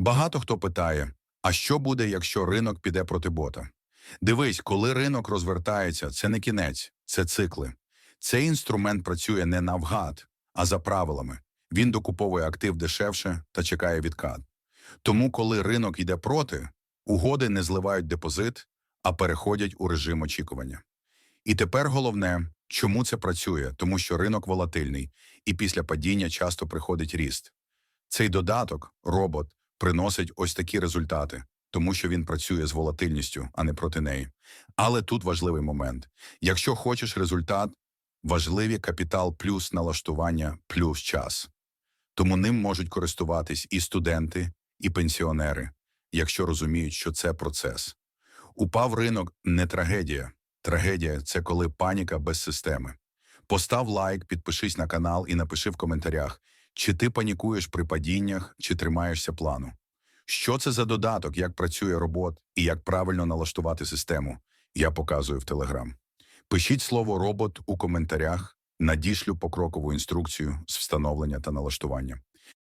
Багато хто питає: а що буде, якщо ринок піде проти бота? Дивись, коли ринок розвертається, це не кінець, це цикли. Цей інструмент працює не навгад, а за правилами. Він докуповує актив дешевше та чекає відкат. Тому, коли ринок йде проти, угоди не зливають депозит, а переходять у режим очікування. І тепер головне, чому це працює, тому що ринок волатильний, і після падіння часто приходить ріст. Цей додаток, робот, приносить ось такі результати, тому що він працює з волатильністю, а не проти неї. Але тут важливий момент: якщо хочеш результат, важливі капітал плюс налаштування плюс час. Тому ним можуть користуватись і студенти, і пенсіонери, якщо розуміють, що це процес. Упав ринок не трагедія. Трагедія це коли паніка без системи. Постав лайк, підпишись на канал і напиши в коментарях, чи ти панікуєш при падіннях, чи тримаєшся плану. Що це за додаток, як працює робот і як правильно налаштувати систему, я показую в Телеграм. Пишіть слово робот у коментарях, надішлю покрокову інструкцію з встановлення та налаштування.